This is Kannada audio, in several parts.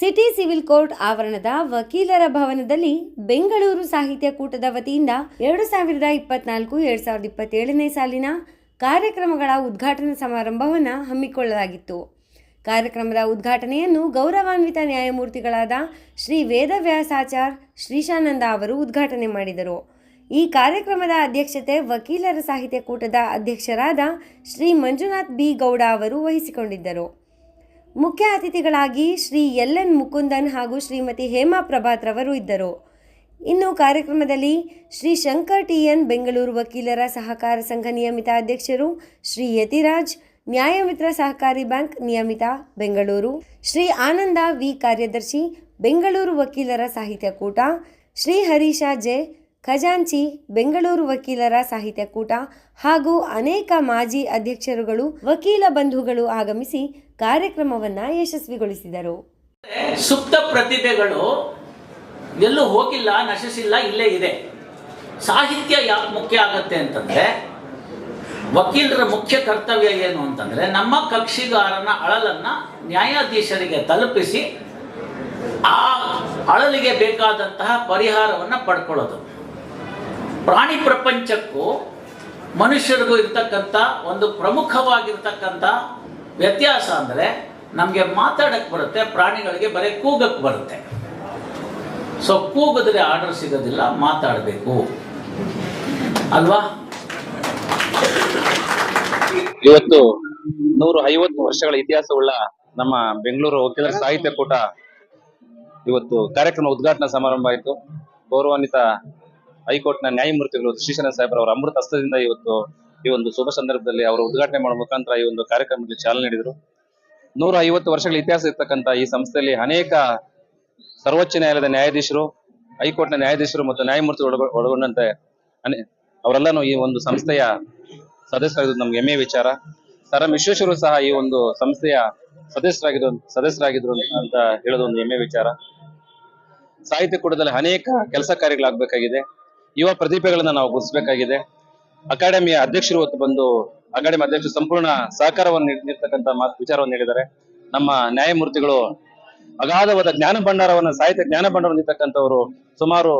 ಸಿಟಿ ಸಿವಿಲ್ ಕೋರ್ಟ್ ಆವರಣದ ವಕೀಲರ ಭವನದಲ್ಲಿ ಬೆಂಗಳೂರು ಸಾಹಿತ್ಯ ಕೂಟದ ವತಿಯಿಂದ ಎರಡು ಸಾವಿರದ ಇಪ್ಪತ್ನಾಲ್ಕು, ಎರಡು ಸಾವಿರದ ಇಪ್ಪತ್ತೇಳನೇ ಸಾಲಿನ ಕಾರ್ಯಕ್ರಮಗಳ ಉದ್ಘಾಟನಾ ಸಮಾರಂಭವನ್ನು ಹಮ್ಮಿಕೊಳ್ಳಲಾಗಿತ್ತು. ಕಾರ್ಯಕ್ರಮದ ಉದ್ಘಾಟನೆಯನ್ನು ಗೌರವಾನ್ವಿತ ನ್ಯಾಯಮೂರ್ತಿಗಳಾದ ಶ್ರೀ ವೇದವ್ಯಾಸಾಚಾರ್ ಶ್ರೀಶಾನಂದ ಅವರು ಉದ್ಘಾಟನೆ ಮಾಡಿದರು. ಈ ಕಾರ್ಯಕ್ರಮದ ಅಧ್ಯಕ್ಷತೆ ವಕೀಲರ ಸಾಹಿತ್ಯ ಕೂಟದ ಅಧ್ಯಕ್ಷರಾದ ಶ್ರೀ ಮಂಜುನಾಥ್ ಬಿ ಗೌಡ ಅವರು ವಹಿಸಿಕೊಂಡಿದ್ದರು. ಮುಖ್ಯ ಅತಿಥಿಗಳಾಗಿ ಶ್ರೀ ಎಲ್ ಎನ್ ಮುಕುಂದನ್ ಹಾಗೂ ಶ್ರೀಮತಿ ಹೇಮಾ ಪ್ರಭಾತ್ ರವರು ಇದ್ದರು. ಇನ್ನು ಕಾರ್ಯಕ್ರಮದಲ್ಲಿ ಶ್ರೀ ಶಂಕರ್ ಟಿ ಎನ್ ಬೆಂಗಳೂರು ವಕೀಲರ ಸಹಕಾರ ಸಂಘ ನಿಯಮಿತ ಅಧ್ಯಕ್ಷರು ಶ್ರೀ ಯತಿರಾಜ್, ನ್ಯಾಯಮಿತ್ರ ಸಹಕಾರಿ ಬ್ಯಾಂಕ್ ನಿಯಮಿತ ಬೆಂಗಳೂರು, ಶ್ರೀ ಆನಂದ ವಿ ಕಾರ್ಯದರ್ಶಿ ಬೆಂಗಳೂರು ವಕೀಲರ ಸಾಹಿತ್ಯ ಕೂಟ, ಶ್ರೀ ಹರೀಶ ಜೆ ಖಜಾಂಚಿ, ಬೆಂಗಳೂರು ವಕೀಲರ ಸಾಹಿತ್ಯ ಕೂಟ ಹಾಗೂ ಅನೇಕ ಮಾಜಿ ಅಧ್ಯಕ್ಷರುಗಳು, ವಕೀಲ ಬಂಧುಗಳು ಆಗಮಿಸಿ ಕಾರ್ಯಕ್ರಮವನ್ನು ಯಶಸ್ವಿಗೊಳಿಸಿದರು. ಸುಪ್ತ ಪ್ರತಿಭೆಗಳು ಎಲ್ಲೂ ಹೋಗಿಲ್ಲ, ನಶಿಸಿಲ್ಲ, ಇಲ್ಲೇ ಇದೆ. ಸಾಹಿತ್ಯ ಯಾಕೆ ಮುಖ್ಯ ಆಗತ್ತೆ ಅಂತಂದ್ರೆ, ವಕೀಲರ ಮುಖ್ಯ ಕರ್ತವ್ಯ ಏನು ಅಂತಂದ್ರೆ, ನಮ್ಮ ಕಕ್ಷಿಗಾರನ ಅಳಲನ್ನ ನ್ಯಾಯಾಧೀಶರಿಗೆ ತಲುಪಿಸಿ ಆ ಅಳಲಿಗೆ ಬೇಕಾದಂತಹ ಪರಿಹಾರವನ್ನು ಪಡ್ಕೊಳ್ಳೋದು. ಪ್ರಾಣಿ ಪ್ರಪಂಚಕ್ಕೂ ಮನುಷ್ಯರಿಗೂ ಇರ್ತಕ್ಕಂಥ ಒಂದು ಪ್ರಮುಖವಾಗಿರ್ತಕ್ಕಂಥ ವ್ಯತ್ಯಾಸ ಅಂದರೆ ನಮಗೆ ಮಾತಾಡಕ್ಕೆ ಬರುತ್ತೆ, ಪ್ರಾಣಿಗಳಿಗೆ ಬರೀ ಕೂಗಕ್ಕೆ ಬರುತ್ತೆ. ಸೊ ಕೂಗಿದ್ರೆ ಆರ್ಡರ್ ಸಿಗೋದಿಲ್ಲ, ಮಾತಾಡಬೇಕು. ಅಲ್ವಾ? ಇವತ್ತು ನೂರ ಐವತ್ತು ವರ್ಷಗಳ ಇತಿಹಾಸವುಳ್ಳ ನಮ್ಮ ಬೆಂಗಳೂರು ವಕೀಲರ ಸಾಹಿತ್ಯ ಕೂಟ ಇವತ್ತು ಕಾರ್ಯಕ್ರಮ ಉದ್ಘಾಟನಾ ಸಮಾರಂಭ ಆಯಿತು. ಗೌರವಾನ್ವಿತ ಹೈಕೋರ್ಟ್ನ ನ್ಯಾಯಮೂರ್ತಿಗಳು ಶ್ರೀಶನ ಸಾಹೇಬ್ರ ಅವರ ಅಮೃತ ಹಸ್ತದಿಂದ ಇವತ್ತು ಈ ಒಂದು ಶುಭ ಸಂದರ್ಭದಲ್ಲಿ ಅವರು ಉದ್ಘಾಟನೆ ಮಾಡುವ ಮುಖಾಂತರ ಈ ಒಂದು ಕಾರ್ಯಕ್ರಮಕ್ಕೆ ಚಾಲನೆ ನೀಡಿದರು. ನೂರ ಐವತ್ತು ವರ್ಷಗಳ ಇತಿಹಾಸ ಇರ್ತಕ್ಕಂಥ ಈ ಸಂಸ್ಥೆಯಲ್ಲಿ ಅನೇಕ ಸರ್ವೋಚ್ಚ ನ್ಯಾಯಾಲಯದ ನ್ಯಾಯಾಧೀಶರು, ಹೈಕೋರ್ಟ್ನ ನ್ಯಾಯಾಧೀಶರು ಮತ್ತು ನ್ಯಾಯಮೂರ್ತಿಗಳು ಒಳಗೊಂಡಂತೆ ಅವರೆಲ್ಲನೂ ಈ ಒಂದು ಸಂಸ್ಥೆಯ ಸದಸ್ಯರಾಗಿದ್ದು ನಮ್ಗೆ ಹೆಮ್ಮೆಯ ವಿಚಾರ. ಸರ್ ಎಂ ವಿಶ್ವೇಶ್ವರು ಸಹ ಈ ಒಂದು ಸಂಸ್ಥೆಯ ಸದಸ್ಯರಾಗಿದ್ದು ಸದಸ್ಯರಾಗಿದ್ರು ಅಂತ ಹೇಳೋದು ಒಂದು ಹೆಮ್ಮೆಯ ವಿಚಾರ. ಸಾಹಿತ್ಯ ಕೂಟದಲ್ಲಿ ಅನೇಕ ಕೆಲಸ ಕಾರ್ಯಗಳಾಗಬೇಕಾಗಿದೆ. ಯುವ ಪ್ರತಿಭೆಗಳನ್ನ ನಾವು ಗುರುತಿಸಬೇಕಾಗಿದೆ. ಅಕಾಡೆಮಿಯ ಅಧ್ಯಕ್ಷರು ಇವತ್ತು ಬಂದು ಅಕಾಡೆಮಿ ಅಧ್ಯಕ್ಷರು ಸಂಪೂರ್ಣ ಸಹಕಾರವನ್ನು ಮಾತು, ವಿಚಾರವನ್ನು ನೀಡಿದ್ದಾರೆ ನಮ್ಮ ನ್ಯಾಯಮೂರ್ತಿಗಳು ಅಗಾಧವಾದ ಜ್ಞಾನ ಭಂಡಾರವನ್ನು, ಸಾಹಿತ್ಯ ಜ್ಞಾನ ಭಂಡಾರ ನೀಡ್ತಕ್ಕಂಥವರು ಸುಮಾರು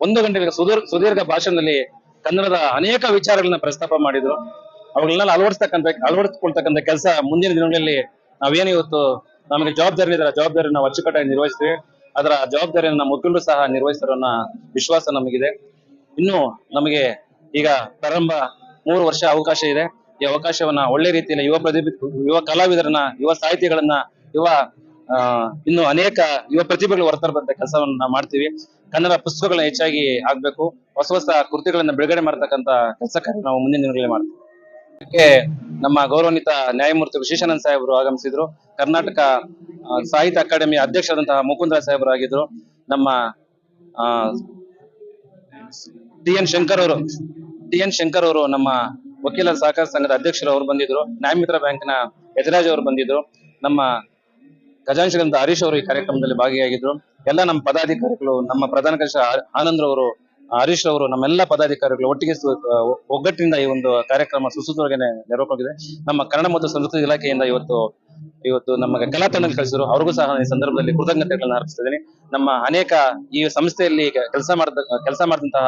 ಒಂದು ಗಂಟೆಗಳ ಸುದೀರ್, ಸುದೀರ್ಘ ಭಾಷಣದಲ್ಲಿ ಕನ್ನಡದ ಅನೇಕ ವಿಚಾರಗಳನ್ನ ಪ್ರಸ್ತಾಪ ಮಾಡಿದ್ರು. ಅವುಗಳನ್ನೆಲ್ಲ ಅಳವಡಿಸ್ತಕ್ಕಂಥ, ಅಳವಡಿಸ್ಕೊಳ್ತಕ್ಕಂಥ ಕೆಲಸ ಮುಂದಿನ ದಿನಗಳಲ್ಲಿ ನಾವೇನು ಇವತ್ತು ನಮಗೆ ಜವಾಬ್ದಾರಿ ಇದೆ ಆ ಜವಾಬ್ದಾರಿ ನಾವು ಅಚ್ಚುಕಟ್ಟಾಗಿ ನಿರ್ವಹಿಸ್ತೀವಿ. ಅದರ ಜವಾಬ್ದಾರಿಯನ್ನು ವಕೀಲರು ಸಹ ನಿರ್ವಹಿಸ್ತಾರೋ ವಿಶ್ವಾಸ ನಮಗಿದೆ. ಇನ್ನು ನಮಗೆ ಈಗ ಪ್ರಾರಂಭ ಮೂರು ವರ್ಷ ಅವಕಾಶ ಇದೆ. ಈ ಅವಕಾಶವನ್ನ ಒಳ್ಳೆ ರೀತಿಯಲ್ಲಿ ಯುವ ಪ್ರತಿಭೆ, ಯುವ ಕಲಾವಿದರನ್ನ, ಯುವ ಸಾಹಿತಿಗಳನ್ನ, ಯುವ ಇನ್ನು ಅನೇಕ ಯುವ ಪ್ರತಿಭೆಗಳು ಹೊರತರಬಂತ ಕೆಲಸವನ್ನ ಮಾಡ್ತೀವಿ. ಕನ್ನಡ ಪುಸ್ತಕಗಳನ್ನ ಹೆಚ್ಚಾಗಿ ಆಗ್ಬೇಕು ಹೊಸ ಹೊಸ ಕೃತಿಗಳನ್ನ ಬಿಡುಗಡೆ ಮಾಡತಕ್ಕಂತ ಕೆಲಸ ನಾವು ಮುಂದಿನ ದಿನಗಳಲ್ಲಿ ಮಾಡ್ತೀವಿ. ಇದಕ್ಕೆ ನಮ್ಮ ಗೌರವಾನ್ವಿತ ನ್ಯಾಯಮೂರ್ತಿ ಶೇಷಾನಂದ್ ಸಾಹೇಬರು ಆಗಮಿಸಿದ್ರು. ಕರ್ನಾಟಕ ಸಾಹಿತ್ಯ ಅಕಾಡೆಮಿ ಅಧ್ಯಕ್ಷರಾದಂತಹ ಮುಕುಂದರಾಜ್ ಸಾಹೇಬರು ಆಗಿದ್ರು. ನಮ್ಮ ಟಿ ಎನ್ ಶಂಕರ್ ಅವರು, ಟಿ ಎನ್ ಶಂಕರ್ ಅವರು ನಮ್ಮ ವಕೀಲರ ಸಹಕಾರ ಸಂಘದ ಅಧ್ಯಕ್ಷರು ಅವರು ಬಂದಿದ್ರು, ನ್ಯಾಯಮಿತ್ರ ಬ್ಯಾಂಕ್ನ ಯಜರಾಜ್ ಅವರು ಬಂದಿದ್ರು, ನಮ್ಮ ಖಜಾಂಶಿಗಳಂತ ಹರೀಶ್ ಅವರು ಈ ಕಾರ್ಯಕ್ರಮದಲ್ಲಿ ಭಾಗಿಯಾಗಿದ್ರು. ಎಲ್ಲ ನಮ್ಮ ಪದಾಧಿಕಾರಿಗಳು, ನಮ್ಮ ಪ್ರಧಾನ ಕಾರ್ಯದರ್ಶಿ ಆನಂದ್ ಅವರು, ಹರೀಶ್ ಅವರು, ನಮ್ಮೆಲ್ಲ ಪದಾಧಿಕಾರಿಗಳು ಒಟ್ಟಿಗೆ ಒಗ್ಗಟ್ಟಿನಿಂದ ಈ ಒಂದು ಕಾರ್ಯಕ್ರಮ ಸುಸೂತ್ರವಾಗಿ ನೆರವಾಗಿದೆ ನಮ್ಮ ಕನ್ನಡ ಮತ್ತು ಸಂಸ್ಕೃತಿ ಇಲಾಖೆಯಿಂದ ಇವತ್ತು ಇವತ್ತು ನಮಗೆ ಕಲಾ ತಂಡ ಕಳಿಸಿದ್ರು. ಅವ್ರಿಗೂ ಸಹ ಈ ಸಂದರ್ಭದಲ್ಲಿ ಕೃತಜ್ಞತೆಗಳನ್ನ ಅರ್ಪಿಸ್ತಿದ್ದೀನಿ ನಮ್ಮ ಅನೇಕ ಈ ಸಂಸ್ಥೆಯಲ್ಲಿ ಕೆಲಸ ಮಾಡ್ತ ಕೆಲಸ ಮಾಡಿದಂತಹ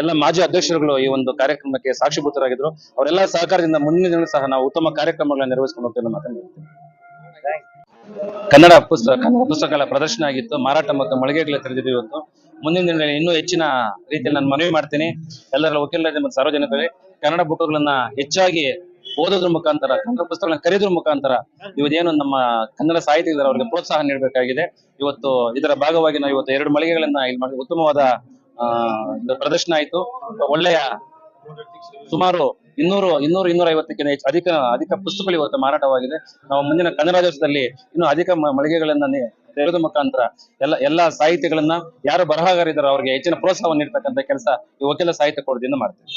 ಎಲ್ಲ ಮಾಜಿ ಅಧ್ಯಕ್ಷರುಗಳು ಈ ಒಂದು ಕಾರ್ಯಕ್ರಮಕ್ಕೆ ಸಾಕ್ಷಿಭೂತರಾಗಿದ್ರು. ಅವರೆಲ್ಲ ಸಹಕಾರದಿಂದ ಮುಂದಿನ ದಿನ ಸಹ ನಾವು ಉತ್ತಮ ಕಾರ್ಯಕ್ರಮಗಳನ್ನ ನಿರ್ವಹಿಸಿಕೊಂಡು ಹೋಗ್ತೇವೆ ಮಾತನ್ನ ಕನ್ನಡ ಪುಸ್ತಕ ಪುಸ್ತಕಗಳ ಪ್ರದರ್ಶನ ಆಗಿತ್ತು. ಮಾರಾಟ ಮತ್ತು ಮಳಿಗೆಗಳ ತೆರೆದಿದ್ದು ಇವತ್ತು. ಮುಂದಿನ ದಿನಗಳಲ್ಲಿ ಇನ್ನೂ ಹೆಚ್ಚಿನ ರೀತಿಯಲ್ಲಿ ನಾನು ಮನವಿ ಮಾಡ್ತೀನಿ. ಎಲ್ಲರ ವಕೀಲರ ಮತ್ತು ಸಾರ್ವಜನಿಕರಿಗೆ. ಕನ್ನಡ ಬುಕ್ಗಳನ್ನ ಹೆಚ್ಚಾಗಿ ಓದೋದ್ರ ಮುಖಾಂತರ, ಕನ್ನಡ ಪುಸ್ತಕಗಳನ್ನ ಖರೀದ್ರ ಮುಖಾಂತರ ಇವತ್ತೇನು ನಮ್ಮ ಕನ್ನಡ ಸಾಹಿತ್ಯದಲ್ಲಿ ಅವರಿಗೆ ಪ್ರೋತ್ಸಾಹ ನೀಡಬೇಕಾಗಿದೆ. ಇವತ್ತು ಇದರ ಭಾಗವಾಗಿ ನಾವು ಇವತ್ತು ಎರಡು ಮಳಿಗೆಗಳನ್ನ ಇಲ್ಲಿ ಮಾಡಿ ಉತ್ತಮವಾದ ಪ್ರದರ್ಶನ ಆಯ್ತು. ಒಳ್ಳೆಯ ಸುಮಾರು ಇನ್ನೂರು ಇನ್ನೂರು ಇನ್ನೂರ ಐವತ್ತಕ್ಕಿಂತ ಹೆಚ್ಚು ಅಧಿಕ ಅಧಿಕ ಪುಸ್ತಕಗಳು ಇವತ್ತು ಮಾರಾಟವಾಗಿದೆ. ನಾವು ಮುಂದಿನ ಕನ್ನಡ ದಿವಸದಲ್ಲಿ ಇನ್ನೂ ಅಧಿಕ ಮಳಿಗೆಗಳನ್ನ ತೆರೆದ ಮುಖಾಂತರ ಎಲ್ಲ, ಎಲ್ಲಾ ಸಾಹಿತ್ಯಗಳನ್ನ ಯಾರು ಬರಹಗಾರಿದ್ದಾರೋ ಅವರಿಗೆ ಹೆಚ್ಚಿನ ಪ್ರೋತ್ಸಾಹವನ್ನು ನೀಡ್ತಕ್ಕಂಥ ಕೆಲಸ ಈ ವಕೀಲ ಸಾಹಿತ್ಯ ಕೊಡದಿಂದ ಮಾಡ್ತೀವಿ.